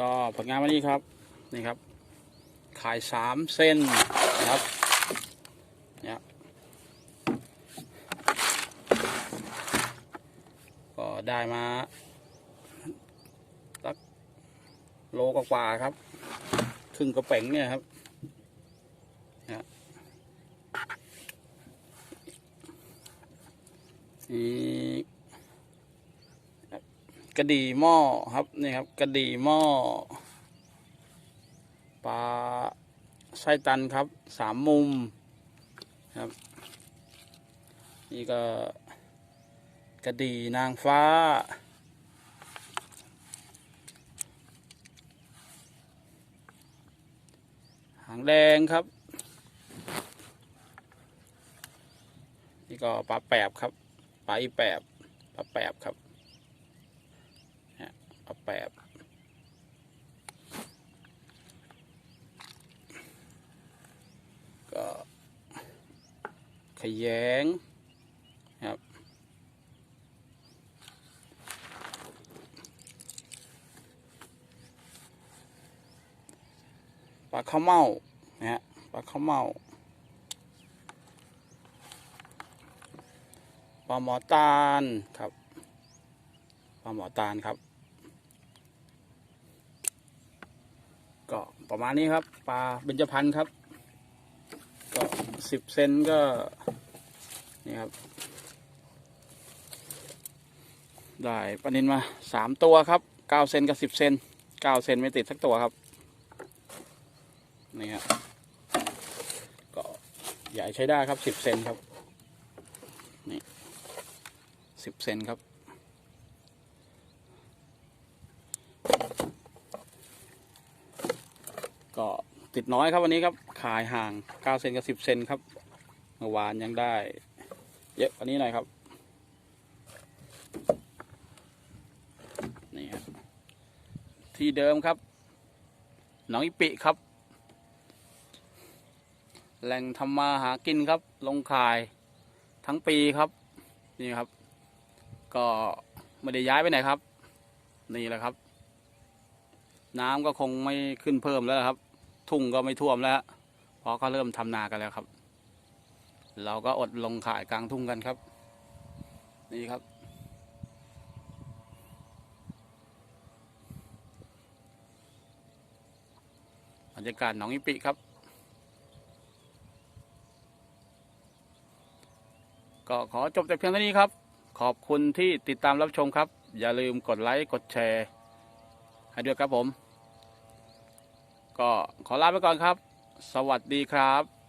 ก็ผลงานวันนี้ครับนี่ครับ ขายสามเส้นนะครับเนี่ยก็ได้มาสักโลกว่าครับ ครึ่งกระเป๋งเนี่ยครับเนี่ยนี่ กระดีหม้อครับนี่ครับกระดีหม้อปลาไส้ตันครับสามมุมครับ นี่ก็กระดีนางฟ้า หางแดงครับ นี่ก็ปลาแปบครับปลาอีแปบปลาแปบครับเนี่ยปลาแปบก็ ขยงครับปลาข้าวเม่านะฮะปลาข้าวเม่าปลาหมอตาลครับปลาหมอตาลครับ ก็ประมาณนี้ครับปลาเบญจพรรณครับ ก็สิบเซนก็ นี่ครับ ได้ปลานินมาสามตัวครับเก้าเซนกับสิบเซนเก้าเซนไม่ติดสักตัวครับ นี่ครับก็ใหญ่ใช้ได้ครับสิบเซนครับ นี่สิบเซนครับก็ติดน้อยครับวันนี้ครับ ขายห่างเก้าเซนกับสิบเซนครับ เมื่อวานยังได้ เยอะกว่านี้หน่อยครับ นี่ครับ ที่เดิมครับ หนองอิปิครับ แหล่งทำมาหากินครับ ลงขายทั้งปีครับ นี่ครับ ก็ไม่ได้ย้ายไปไหนครับ นี่แหละครับ น้ำก็คงไม่ขึ้นเพิ่มแล้วครับ ทุ่งก็ไม่ท่วมแล้ว เพราะเขาเริ่มทำนากันแล้วครับ เราก็อดลงขายกลางทุ่งกันครับ นี่ครับ บรรยากาศหนองอิปิครับ ก็ขอจบแต่เพียงเท่านี้ครับ ขอบคุณที่ติดตามรับชมครับ อย่าลืมกดไลค์ กดแชร์ ให้ด้วยครับผม ก็ขอลาไปก่อนครับ สวัสดีครับ